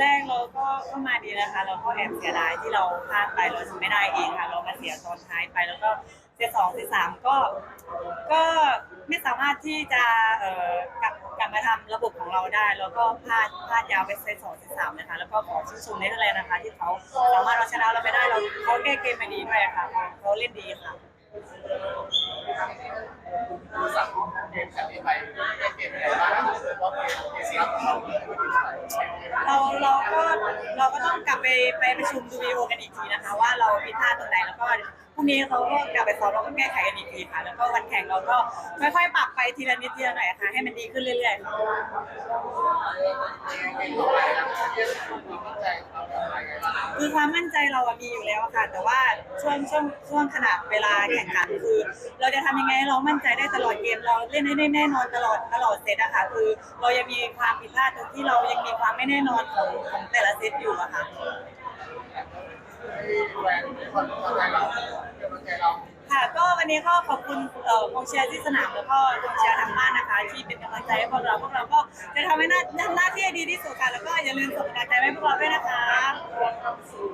แรกเราก็ก็มาดีนะคะ เราก็แอบเสียดายที่เราพลาดไปเราทำไม่ได้เองค่ะ เรามาเสียตอนท้ายไปแล้วก็เซตสองเซตสามก็ ก็ไม่สามารถที่จะเอ่อกลับกลับมาทำระบบของเราได้ แล้วก็พลาดพลาดยาวไปเซตสองเซตสามนะคะ แล้วก็ขอชื่นชมในทะเลนะคะ ที่เขาสามารถเอาชนะเราไปได้เราเขาแก้เกมมาดีด้วยค่ะเขาเล่นดีค่ะรู้สักเกมแบบนี้ไปเกมอะไรบ้างเราะเกมเกมรับเรา เราเราก็เราก็ต้องกลับไปไปประชุมดูวีโอกันอีกทีนะคะ ว่าเราผิดพลาดตรงไหนแล้วก็พรุ่งนี้เขาก็กลับไปซ้อมเราก็แก้ไขกันอีกทีค่ะ แล้วก็วันแข่งเราก็ค่อยๆปรับไปทีละนิดทีละหน่อยค่ะให้มันดีขึ้นเรื่อยๆค่ะเกมต่อไปเกมความมั่นใจเราอะไรไงบ้าง คือความมั่นใจเราอะมีอยู่แล้วค่ะ แต่ว่าช่วงช่วงช่วงขณะเวลาแข่งขันคือ เราจะทำยังไงให้เรามั่นใจได้ตลอดเกมเราเล่นได้แน่นอนตลอดตลอดเซตอะค่ะ คือเรายังมีความผิดพลาดตรงที่เรายังมีความไม่แน่นอนของของแต่ละเซตอยู่อะค่ะ ที่แรงคนคนไทยเรากำลังใจเราค่ะก็วันนี้ก็ขอบคุณเอ่อกองเชียร์ที่สนามแล้วก็กองเชียร์ทางบ้านนะคะ ที่เป็นกำลังใจให้พวกเราพวกเราก็จะทำให้หน้าทำหน้าที่ให้ดีที่สุดค่ะแล้วก็อย่าลืมส่งกำลังใจให้พวกเราด้วยนะคะ helps